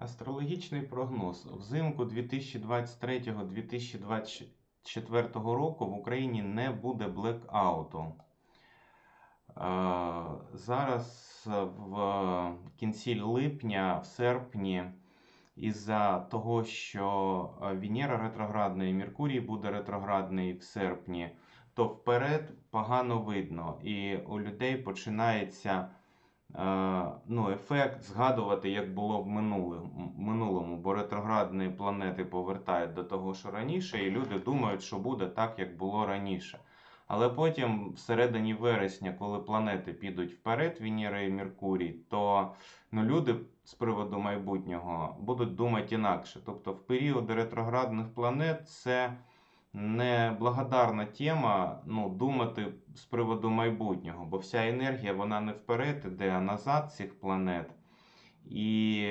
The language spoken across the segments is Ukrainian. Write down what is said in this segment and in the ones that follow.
Астрологічний прогноз. Взимку 2023-2024 року в Україні не буде блекауту. Е, Зараз в кінці липня, в серпні, із-за того, що Венера ретроградна і Меркурій буде ретроградний в серпні, то вперед погано видно, і у людей починається ну, ефект згадувати, як було в минулому, минулому, бо ретроградні планети повертають до того, що раніше, і люди думають, що буде так, як було раніше. Але потім, всередині вересня, коли планети підуть вперед, Венера і Меркурій, то ну, люди з приводу майбутнього будуть думати інакше. Тобто, в період ретроградних планет це не благодарна тема ну, думати з приводу майбутнього, бо вся енергія вона не вперед іде, а назад цих планет. І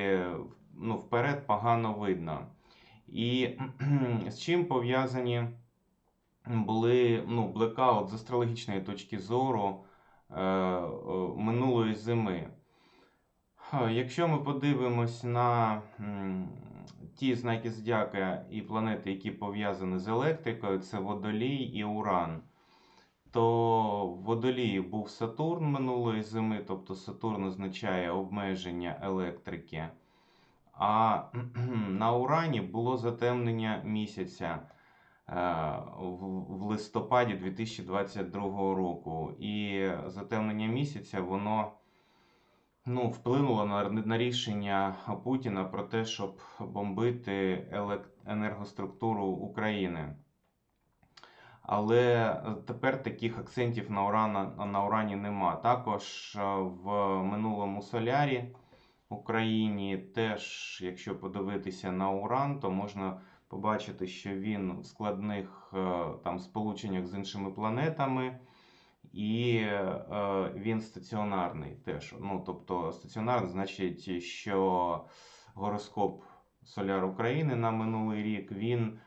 ну, вперед погано видно. І з чим пов'язані були ну, блекаут з астрологічної точки зору е, е, минулої зими. Якщо ми подивимось на ті знаки зодіака і планети, які пов'язані з електрикою, це Водолій і Уран, то в Водолії був Сатурн минулої зими, тобто Сатурн означає обмеження електрики. А на Урані було затемнення місяця е, в в листопаді 2022 року. І затемнення місяця воно ну, вплинуло на, на рішення Путіна про те, щоб бомбити енергоструктуру України. Але тепер таких акцентів на, урана, на урані нема. Також е, в минулому солярі Україні теж, якщо подивитися на уран, то можна побачити, що він в складних е, там сполученнях з іншими планетами, і е, він стаціонарний теж. Ну, тобто стаціонарний значить, що гороскоп Соляр України на минулий рік він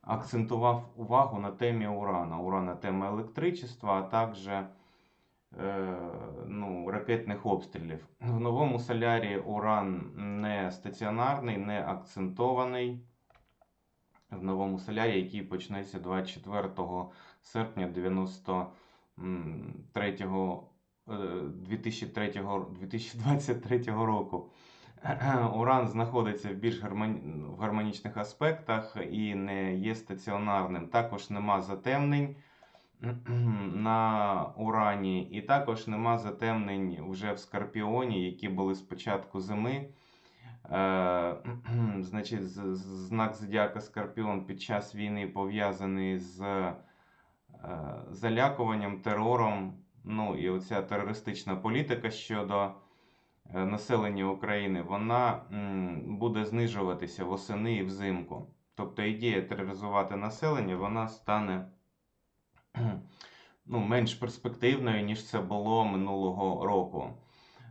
акцентував увагу на темі урана. Урана тема електричества, а також е, ну, ракетних обстрілів. В новому солярі уран не стаціонарний, не акцентований. В новому солярі, який почнеться 24 серпня 93 2003, 2023 року. Уран знаходиться в більш гармоні... гармонічних аспектах і не є стаціонарним. Також нема затемнень на Урані, і також нема затемнень вже в Скорпіоні, які були з початку зими. Е, Значить, знак зодіака Скорпіон під час війни пов'язаний з е, залякуванням, терором. Ну і оця терористична політика щодо е, населення України, вона буде знижуватися восени і взимку. Тобто ідея тероризувати населення, вона стане ну, менш перспективною, ніж це було минулого року.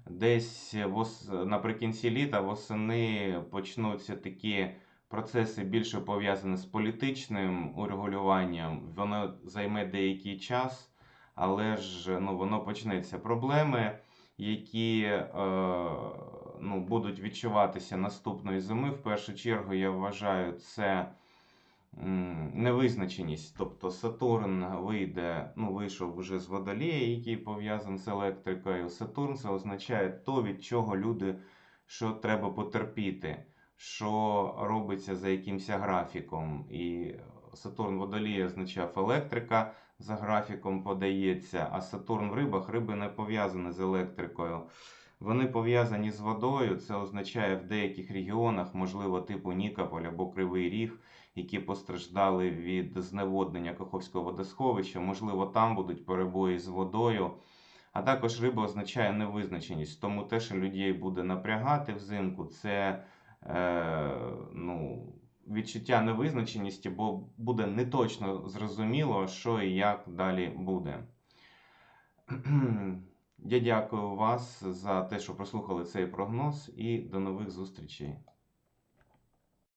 Десь вос... наприкінці літа восени почнуться такі процеси більше пов'язані з політичним урегулюванням. Воно займе деякий час, але ж ну, воно почнеться. Проблеми, які е, ну, будуть відчуватися наступної зими, в першу чергу, я вважаю, це невизначеність. Тобто Сатурн вийде, ну, вийшов вже з водолія, який пов'язаний з електрикою. Сатурн це означає то, від чого люди що треба потерпіти, що робиться за якимось графіком. І Сатурн водолія означав електрика за графіком подається, а Сатурн в рибах риби не пов'язані з електрикою. Вони пов'язані з водою. Це означає в деяких регіонах, можливо, типу Нікополь або Кривий Ріг, які постраждали від зневоднення Каховського водосховища. Можливо, там будуть перебої з водою. А також риба означає невизначеність. Тому те, що людей буде напрягати взимку, це е, ну, відчуття невизначеності, бо буде не точно зрозуміло, що і як далі буде. Я дякую вас за те, що прослухали цей прогноз, і до нових зустрічей.